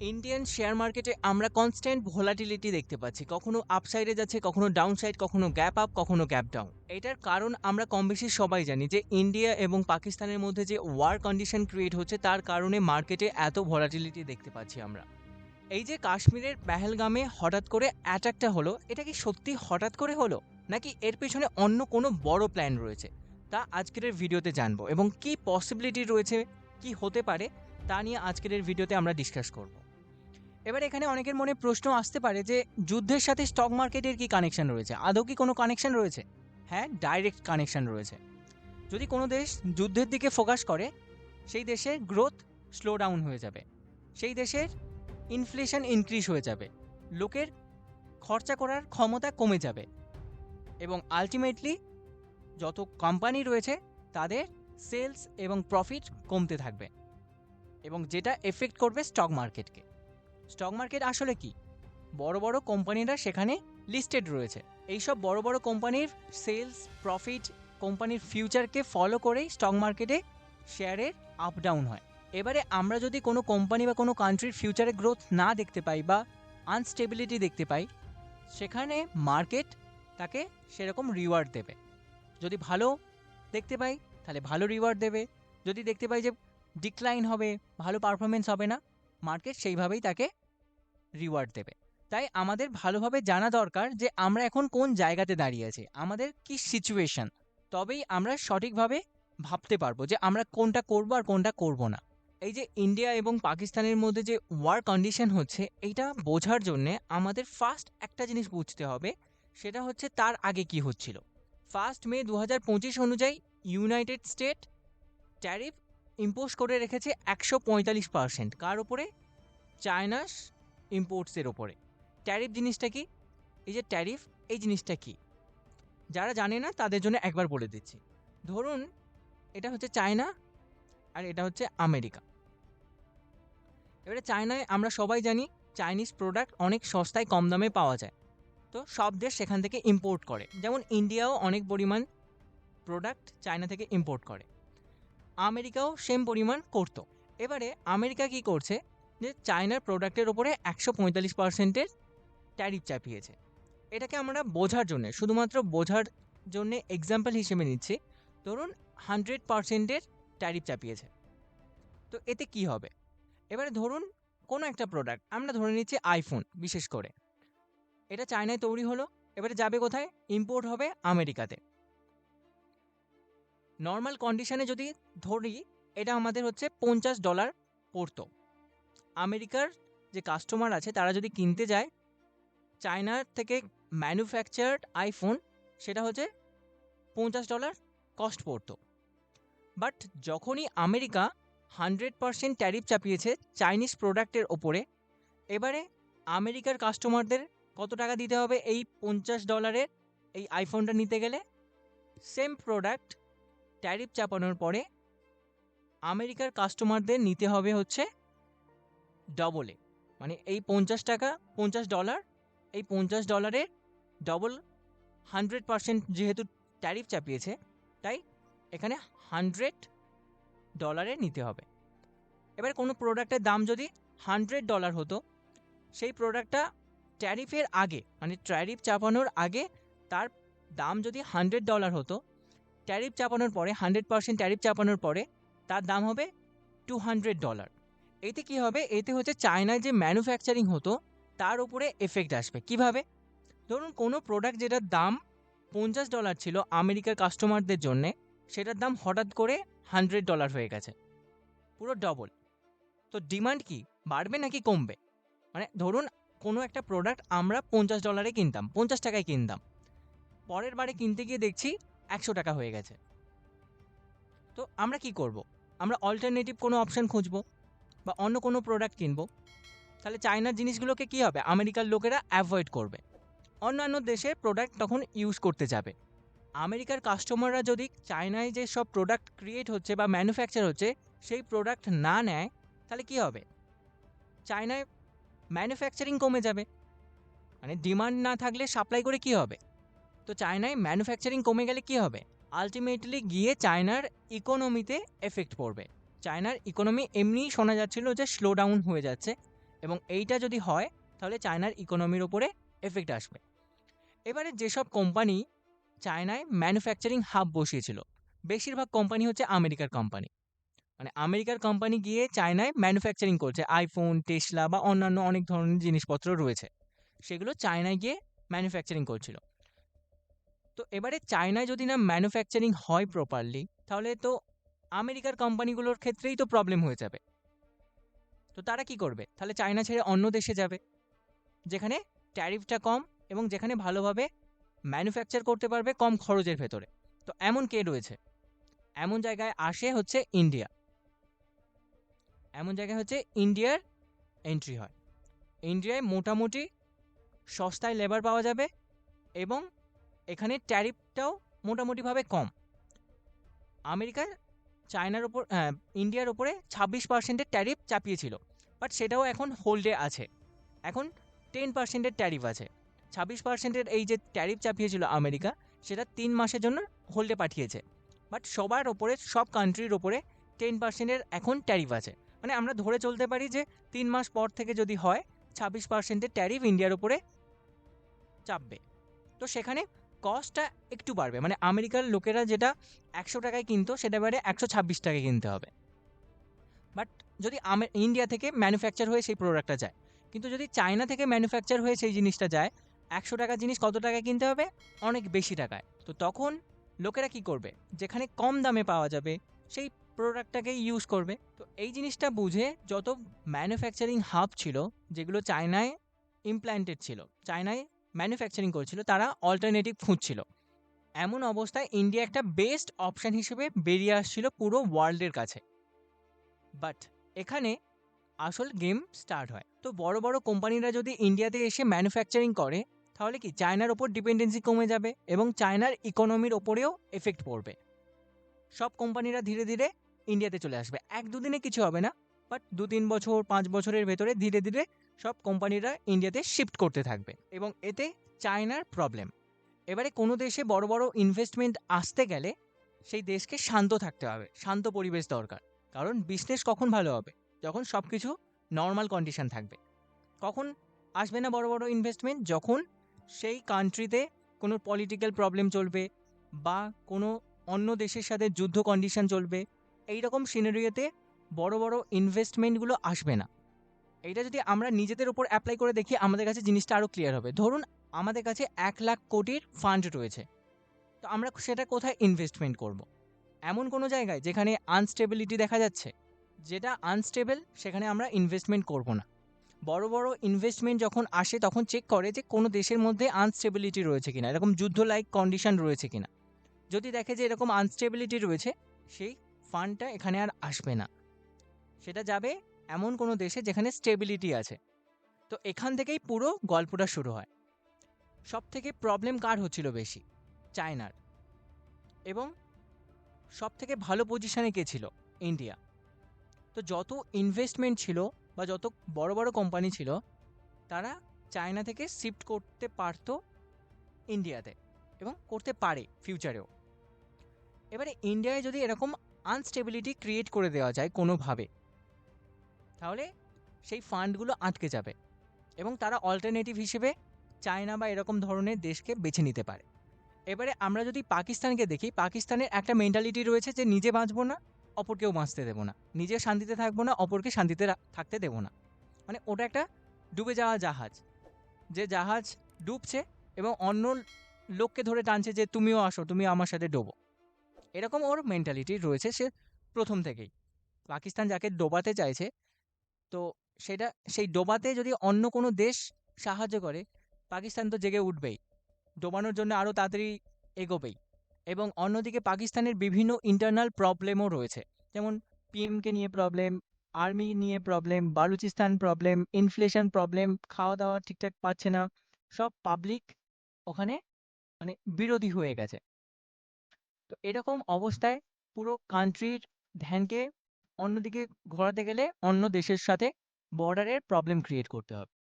Indian share মার্কেটে আমরা constant volatility দেখতে পাচ্ছি। কখনো আপসাইডে যাচ্ছে, কখনো ডাউন সাইড কখনো গ্যাপ আপ কখনো গ্যাপ ডাউন এটার কারণ আমরা কম বেশি সবাই জানি যে ইন্ডিয়া এবং পাকিস্তানের মধ্যে যে ওয়ার কন্ডিশন ক্রিয়েট হচ্ছে, তার কারণে মার্কেটে এত ভোলাটিলিটি দেখতে পাচ্ছি আমরা। এই যে কাশ্মীরের পেহেলগামে হঠাৎ করে অ্যাটাকটা হলো, এটা কি সত্যি হঠাৎ করে হলো? নাকি এর পেছনে অন্য কোনো বড় প্ল্যান রয়েছে? তা আজকের ভিডিওতে জানব এবং কি পসিবিলিটি রয়েছে, কি হতে পারে, তা নিয়ে আজকের ভিডিওতে আমরা ডিসকাস করব। এবার এখানে অনেকের মনে প্রশ্ন আসতে পারে যে, যুদ্ধের সাথে স্টক মার্কেটের কি কানেকশন রয়েছে? আদৌ কি কোনো কানেকশন রয়েছে? হ্যাঁ ডাইরেক্ট কানেকশন রয়েছে। যদি কোনো দেশ যুদ্ধের দিকে ফোকাস করে, সেই দেশের গ্রোথ স্লো ডাউন হয়ে যাবে। সেই দেশের ইনফ্লেশন ইনক্রিজ হয়ে যাবে। লোকের খরচা করার ক্ষমতা কমে যাবে। এবং আলটিমেটলি যত কোম্পানি রয়েছে, তাদের সেলস এবং প্রফিট কমতে থাকবে। এবং যেটা এফেক্ট করবে স্টক মার্কেটকে স্টক মার্কেট আসলে কি? বড় বড় কোম্পানিরা সেখানে লিস্টেড রয়েছে। এইসব বড় বড় কোম্পানির সেলস প্রফিট কোম্পানির ফিউচারকে ফলো করেই স্টক মার্কেটে শেয়ারের আপ ডাউন হয়। এবারে আমরা যদি কোনো কোম্পানি বা কোনো কান্ট্রির ফিউচারে গ্রোথ না দেখতে পাই বা আনস্টেবিলিটি দেখতে পাই, সেখানে মার্কেট তাকে সেরকম রিওয়ার্ড দেবে। যদি ভালো দেখতে পাই, তাহলে ভালো রিওয়ার্ড দেবে। যদি দেখতে পাই যে ডিক্লাইন হবে, ভালো পারফরমেন্স হবে না মার্কেট সেইভাবেই তাকে রিওয়ার্ড দেবে। তাই আমাদের ভালোভাবে জানা দরকার যে আমরা এখন কোন জায়গাতে দাঁড়িয়ে আছি, আমাদের কি সিচুয়েশন তবেই আমরা সঠিকভাবে ভাবতে পারব যে আমরা কোনটা করব আর কোনটা করব না। এই যে ইন্ডিয়া এবং পাকিস্তানের মধ্যে যে ওয়ার কন্ডিশন হচ্ছে, এইটা বোঝার জন্যে আমাদের ফার্স্ট একটা জিনিস বুঝতে হবে, সেটা হচ্ছে তার আগে কি হচ্ছিল। ফার্স্ট মে দু অনুযায়ী ইউনাইটেড স্টেট ট্যারিফ ইম্পোজ করে রেখেছে একশো পঁয়তাল্লিশ পার্সেন্ট কার ওপরে চায়নাস ইম্পোর্টসের ওপরে। ট্যারিফ জিনিসটা কি? এই যে ট্যারিফ এই জিনিসটা কি? যারা জানে না, তাদের জন্য একবার বলে দিচ্ছি। ধরুন, এটা হচ্ছে চায়না আর এটা হচ্ছে আমেরিকা। এবারে চায়নায় আমরা সবাই জানি, চাইনিজ প্রোডাক্ট অনেক সস্তায় কম দামে পাওয়া যায়। তো সব দেশ সেখান থেকে ইম্পোর্ট করে। যেমন ইন্ডিয়াও অনেক পরিমাণ প্রোডাক্ট চায়না থেকে ইম্পোর্ট করে। আমেরিকাও সেম পরিমাণ করতো। এবারে আমেরিকা কি করছে? যে চায়নার প্রোডাক্টের ওপরে একশো পঁয়তাল্লিশ পার্সেন্টের ট্যারিফ চাপিয়েছে। এটাকে আমরা বোঝার জন্যে, শুধুমাত্র বোঝার জন্যে এক্সাম্পল হিসেবে নিচ্ছি, ধরুন হান্ড্রেড পার্সেন্টের ট্যারিফ চাপিয়েছে। তো এতে কি হবে? এবারে ধরুন কোনো একটা প্রোডাক্ট আমরা ধরে নিচ্ছি আইফোন বিশেষ করে। এটা চায়নায় তৈরি হলো, এবারে যাবে কোথায়? ইম্পোর্ট হবে আমেরিকাতে। নর্মাল কন্ডিশনে যদি ধরি, এটা আমাদের হচ্ছে পঞ্চাশ ডলার পড়তো। আমেরিকার যে কাস্টমার আছে, তারা যদি কিনতে যায় চায়নার থেকে ম্যানুফ্যাকচার্ড আইফোন সেটা হচ্ছে পঞ্চাশ ডলার কস্ট পড়তো। বাট যখনই আমেরিকা হান্ড্রেড পারসেন্ট ট্যারিফ চাপিয়েছে চাইনিজ প্রোডাক্টের ওপরে, এবারে আমেরিকার কাস্টমারদের কত টাকা দিতে হবে এই পঞ্চাশ ডলারের এই আইফোনটা নিতে গেলে? সেম প্রোডাক্ট ট্যারিফ চাপানোর পরে আমেরিকার কাস্টমারদের নিতে হবে হচ্ছে ডবলে মানে এই পঞ্চাশ টাকা, পঞ্চাশ ডলার এই পঞ্চাশ ডলারের ডবল হান্ড্রেড পারসেন্ট যেহেতু ট্যারিফ চাপিয়েছে, তাই এখানে হান্ড্রেড ডলারে নিতে হবে। এবার কোনো প্রোডাক্টের দাম যদি হান্ড্রেড ডলার হতো, সেই প্রোডাক্টটা ট্যারিফের আগে মানে ট্যারিফ চাপানোর আগে তার দাম যদি হান্ড্রেড ডলার হতো ট্যারিফ চাপানোর পরে হান্ড্রেড পার্সেন্ট ট্যারিফ চাপানোর পরে তার দাম হবে টু হান্ড্রেড ডলার এতে কি হবে? এতে হচ্ছে চায়নায় যে ম্যানুফ্যাকচারিং হতো, তার উপরে এফেক্ট আসবে। কীভাবে? ধরুন কোনো প্রোডাক্ট যেটার দাম পঞ্চাশ ডলার ছিল আমেরিকার কাস্টমারদের জন্যে, সেটার দাম হঠাৎ করে হান্ড্রেড ডলার হয়ে গেছে। পুরো ডবল তো ডিমান্ড কি? বাড়বে নাকি কমবে? মানে ধরুন কোনো একটা প্রোডাক্ট আমরা পঞ্চাশ ডলারে কিনতাম, পঞ্চাশ টাকায় কিনতাম। পরের বারে কিনতে গিয়ে দেখছি একশো টাকা হয়ে গেছে। তো আমরা কি করব? আমরা অল্টারনেটিভ কোনো অপশান খুঁজবো। বা অন্য কোনো প্রোডাক্ট কিনবো, তাহলে চায়নার জিনিসগুলোকে কি হবে? আমেরিকার লোকেরা অ্যাভয়েড করবে। অন্যান্য দেশে প্রোডাক্ট তখন ইউজ করতে যাবে। আমেরিকার কাস্টমাররা যদি চায়নায় যে সব প্রোডাক্ট ক্রিয়েট হচ্ছে বা ম্যানুফ্যাকচার হচ্ছে, সেই প্রোডাক্ট না নেয়, তাহলে কি হবে? চায়নায় ম্যানুফ্যাকচারিং কমে যাবে। মানে ডিমান্ড না থাকলে সাপ্লাই করে কি হবে? তো চায়নায় ম্যানুফ্যাকচারিং কমে গেলে কি হবে? আলটিমেটলি গিয়ে চায়নার ইকোনমিতে এফেক্ট পড়বে। চায়নার ইকোনমি এমনিই শোনা যাচ্ছিল যে স্লো ডাউন হয়ে যাচ্ছে এবং এইটা যদি হয়, তাহলে চায়নার ইকোনমির ওপরে এফেক্ট আসবে। এবারে যেসব কোম্পানি চায়নায় ম্যানুফ্যাকচারিং হাব বসিয়েছিল, বেশিরভাগ কোম্পানি হচ্ছে আমেরিকার কোম্পানি মানে আমেরিকার কোম্পানি গিয়ে চায়নায় ম্যানুফ্যাকচারিং করছে আইফোন টেসলা বা অন্যান্য অনেক ধরনের জিনিসপত্র রয়েছে, সেগুলো চায়নায় গিয়ে ম্যানুফ্যাকচারিং করছিল। তো এবারে চায়নায় যদি না ম্যানুফ্যাকচারিং হয় প্রপারলি তাহলে তো আমেরিকার কোম্পানিগুলোর ক্ষেত্রেই তো প্রবলেম হয়ে যাবে। তো তারা কি করবে? তাহলে চায়না ছেড়ে অন্য দেশে যাবে, যেখানে ট্যারিফটা কম এবং যেখানে ভালোভাবে ম্যানুফ্যাকচার করতে পারবে কম খরচের ভেতরে। তো এমন কে রয়েছে? এমন জায়গায় আসে হচ্ছে ইন্ডিয়া এমন জায়গায় হচ্ছে ইন্ডিয়ার এন্ট্রি হয়। ইন্ডিয়ায় মোটামুটি সস্তায় লেবার পাওয়া যাবে এবং এখানে ট্যারিফটাও মোটামুটিভাবে কম। আমেরিকার চায়নার ওপর হ্যাঁ, ইন্ডিয়ার ওপরে ছাব্বিশ পার্সেন্টের ট্যারিফ চাপিয়েছিল। বাট সেটাও এখন হোল্ডে আছে। এখন টেন পার্সেন্টের ট্যারিফ আছে। ছাব্বিশ পার্সেন্টের এই যে ট্যারিফ চাপিয়েছিল আমেরিকা সেটা তিন মাসের জন্য হোল্ডে পাঠিয়েছে। বাট সবার ওপরে সব কান্ট্রির ওপরে টেন পার্সেন্টের এখন ট্যারিফ আছে। মানে আমরা ধরে চলতে পারি যে তিন মাস পর থেকে যদি হয় ছাব্বিশ পার্সেন্টের ট্যারিফ ইন্ডিয়ার ওপরে চাপবে। তো সেখানে কস্টটা একটু বাড়বে। মানে আমেরিকার লোকেরা যেটা একশো টাকায় কিনতো, সেটা এবারে একশো ছাব্বিশ টাকায় কিনতে হবে। বাট যদি ইন্ডিয়া থেকে ম্যানুফ্যাকচার হয়ে সেই প্রোডাক্টটা যায়, কিন্তু যদি চায়না থেকে ম্যানুফ্যাকচার হয়ে সেই জিনিসটা যায়, একশো টাকার জিনিস কত টাকায় কিনতে হবে? অনেক বেশি টাকায়। তো তখন লোকেরা কি করবে? যেখানে কম দামে পাওয়া যাবে, সেই প্রোডাক্টটাকেই ইউজ করবে। তো এই জিনিসটা বুঝে যত ম্যানুফ্যাকচারিং হাব ছিল, যেগুলো চায়নায় ইমপ্ল্যান্টেড ছিল চায়নায় ম্যানুফ্যাকচারিং করছিল, তারা অল্টারনেটিভ খুঁজছিল। এমন অবস্থায় ইন্ডিয়া একটা বেস্ট অপশন হিসেবে বেরিয়ে আসছিল পুরো ওয়ার্ল্ডের কাছে। বাট এখানে আসল গেম স্টার্ট হয়। তো বড় বড় কোম্পানিরা যদি ইন্ডিয়াতে এসে ম্যানুফ্যাকচারিং করে, তাহলে কি চায়নার ওপর ডিপেন্ডেন্সি কমে যাবে এবং চায়নার ইকোনমির ওপরেও এফেক্ট পড়বে। সব কোম্পানিরা ধীরে ধীরে ইন্ডিয়াতে চলে আসবে। এক দুদিনে কিছু হবে না। বাট দু তিন বছর, পাঁচ বছরের ভেতরে ধীরে ধীরে সব কোম্পানিরা ইন্ডিয়াতে শিফট করতে থাকবে। এবং এতে চায়নার প্রবলেম এবারে কোনো দেশে বড় বড় ইনভেস্টমেন্ট আসতে গেলে সেই দেশকে শান্ত থাকতে হবে। শান্ত পরিবেশ দরকার। কারণ বিজনেস কখন ভালো হবে? যখন সব কিছু নর্মাল কন্ডিশন থাকবে। কখন আসবে না বড় বড় ইনভেস্টমেন্ট যখন সেই কান্ট্রিতে কোনো পলিটিক্যাল প্রবলেম চলবে বা কোনো অন্য দেশের সাথে যুদ্ধ কন্ডিশন চলবে। এই রকম সিনারিওতে বড় বড় ইনভেস্টমেন্টগুলো আসবে না। এটা যদি আমরা নিজেদের উপর অ্যাপ্লাই করে দেখি, আমাদের কাছে জিনিসটা আরও ক্লিয়ার হবে। ধরুন, আমাদের কাছে এক লাখ কোটির ফান্ড রয়েছে। তো আমরা সেটা কোথায় ইনভেস্টমেন্ট করব। এমন কোনো জায়গায় যেখানে আনস্টেবিলিটি দেখা যাচ্ছে। যেটা আনস্টেবল সেখানে আমরা ইনভেস্টমেন্ট করব না। বড় বড় ইনভেস্টমেন্ট যখন আসে, তখন চেক করে যে কোনো দেশের মধ্যে আনস্টেবিলিটি রয়েছে কিনা। এরকম যুদ্ধ লাইক কন্ডিশন রয়েছে কিনা। যদি দেখে যে এরকম আনস্টেবিলিটি রয়েছে, সেই ফান্ডটা এখানে আর আসবে না। সেটা যাবে এমন কোনো দেশে যেখানে স্টেবিলিটি আছে। তো এখান থেকেই পুরো গল্পটা শুরু হয়। সব থেকে প্রবলেম কার হচ্ছিল বেশি? চায়নার। এবং সব থেকে ভালো পজিশনে কে ছিল? ইন্ডিয়া তো যত ইনভেস্টমেন্ট ছিল বা যত বড় বড় কোম্পানি ছিল, তারা চায়না থেকে শিফট করতে পারতো ইন্ডিয়াতে এবং করতে পারে ফিউচারেও এবারে ইন্ডিয়ায় যদি এরকম আনস্টেবিলিটি ক্রিয়েট করে দেওয়া যায় কোনোভাবে তাহলে সেই ফান্ডগুলো আটকে যাবে এবং তারা অল্টারনেটিভ হিসেবে চায়না বা এরকম ধরনের দেশকে বেছে নিতে পারে। এবারে আমরা যদি পাকিস্তানকে দেখি, পাকিস্তানের একটা মেন্টালিটি রয়েছে যে নিজে বাঁচবো না, অপরকেও বাঁচতে দেবো না। নিজে শান্তিতে থাকব না, অপরকে শান্তিতে থাকতে দেবো না। মানে ওটা একটা ডুবে যাওয়া জাহাজ, যে জাহাজ ডুবছে এবং অন্য লোককে ধরে টানছে যে তুমিও আসো তুমি আমার সাথে ডোবো। এরকম ওর মেন্টালিটি রয়েছে সে প্রথম থেকেই। পাকিস্তান যাকে ডোবাতে চাইছে তো সেটা, সেই ডোবাতে যদি অন্য কোনো দেশ সাহায্য করে, পাকিস্তান তো জেগে উঠবেই। ডোবানোর জন্য আরও তাড়াতাড়ি এগোবেই। এবং অন্যদিকে পাকিস্তানের বিভিন্ন ইন্টারনাল প্রবলেমও রয়েছে। যেমন পিএমকে নিয়ে প্রবলেম আর্মি নিয়ে problem Balochistan problem inflation problem খাওয়া দাওয়া ঠিকঠাক পাচ্ছে না, সব পাবলিক ওখানে মানে বিরোধী হয়ে গেছে। তো এরকম অবস্থায় পুরো কান্ট্রির ধ্যানকে অন্যদিকে ঘোরাতে গেলে অন্য দেশের সাথে বর্ডারের প্রবলেম ক্রিয়েট করতে হবে।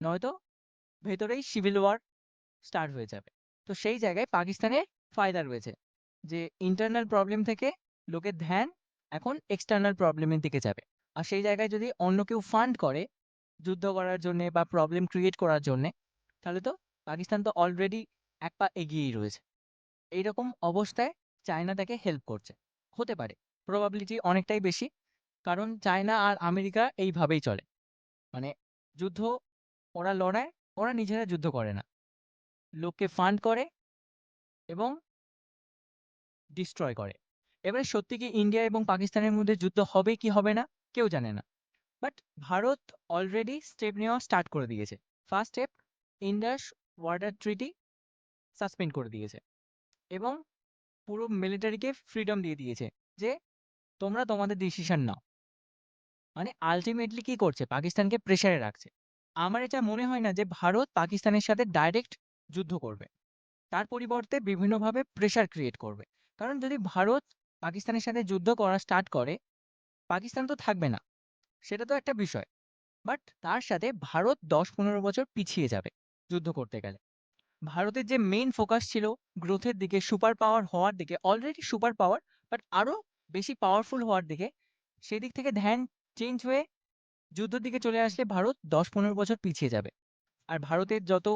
নয়তো ভেতরেই সিভিল ওয়ার স্টার্ট হয়ে যাবে। তো সেই জায়গায় পাকিস্তানের ফায়দা রয়েছে যে ইন্টারনাল প্রবলেম থেকে লোকের ধ্যান এখন এক্সটার্নাল প্রবলেমের দিকে যাবে। আর সেই জায়গায় যদি অন্য কেউ ফান্ড করে যুদ্ধ করার জন্যে বা প্রবলেম ক্রিয়েট করার জন্যে, তাহলে তো পাকিস্তান তো অলরেডি এক পা এগিয়েই রয়েছে। এইরকম অবস্থায় চায়না তাকে হেল্প করছে। হতে পারে। প্রবাবিলিটি অনেকটাই বেশি। কারণ চায়না আর আমেরিকা এইভাবেই চলে। মানে যুদ্ধ ওরা লড়ায় ওরা নিজেরা যুদ্ধ করে না। লোককে ফান্ড করে এবং ডিস্ট্রয় করে। এবারে সত্যি কি ইন্ডিয়া এবং পাকিস্তানের মধ্যে যুদ্ধ হবে কি হবে না, কেউ জানে না। বাট ভারত অলরেডি স্টেপ নেওয়া স্টার্ট করে দিয়েছে। First step Indus water treaty suspend করে দিয়েছে। এবং পুরো মিলিটারিকে ফ্রিডম দিয়ে দিয়েছে যে তোমরা তোমাদের ডিসিশন নাও। মানে আলটিমেটলি কি করছে? পাকিস্তানকে প্রেসারে রাখছে। আমার এটা মনে হয় না যে ভারত পাকিস্তানের সাথে ডাইরেক্ট যুদ্ধ করবে। তার পরিবর্তে বিভিন্নভাবে প্রেসার ক্রিয়েট করবে। কারণ যদি ভারত পাকিস্তানের সাথে যুদ্ধ করা স্টার্ট করে, পাকিস্তান তো থাকবে না। সেটা তো একটা বিষয়। বাট তার সাথে ভারত দশ পনেরো বছর পিছিয়ে যাবে যুদ্ধ করতে গেলে। ভারতের যে মেইন ফোকাস ছিল গ্রোথের দিকে সুপার পাওয়ার হওয়ার দিকে অলরেডি সুপার পাওয়ার বাট আরও বেশি পাওয়ারফুল হওয়ার দিকে, সেদিক থেকে ধ্যান চেঞ্জ হয়ে যুদ্ধের দিকে চলে আসলে ভারত দশ পনেরো বছর পিছিয়ে যাবে। আর ভারতের যত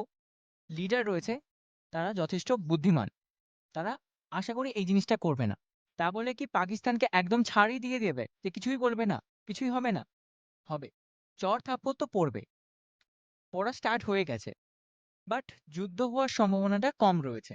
লিডার রয়েছে, তারা যথেষ্ট বুদ্ধিমান। তারা আশা করি এই জিনিসটা করবে না। তা বলে কি পাকিস্তানকে একদম ছাড়ই দিয়ে দেবে যে কিছুই করবে না, কিছুই হবে না? হবে। চর থাপ্পড় তো পড়বে। পড়া স্টার্ট হয়ে গেছে। বাট যুদ্ধ হওয়ার সম্ভাবনাটা কম রয়েছে।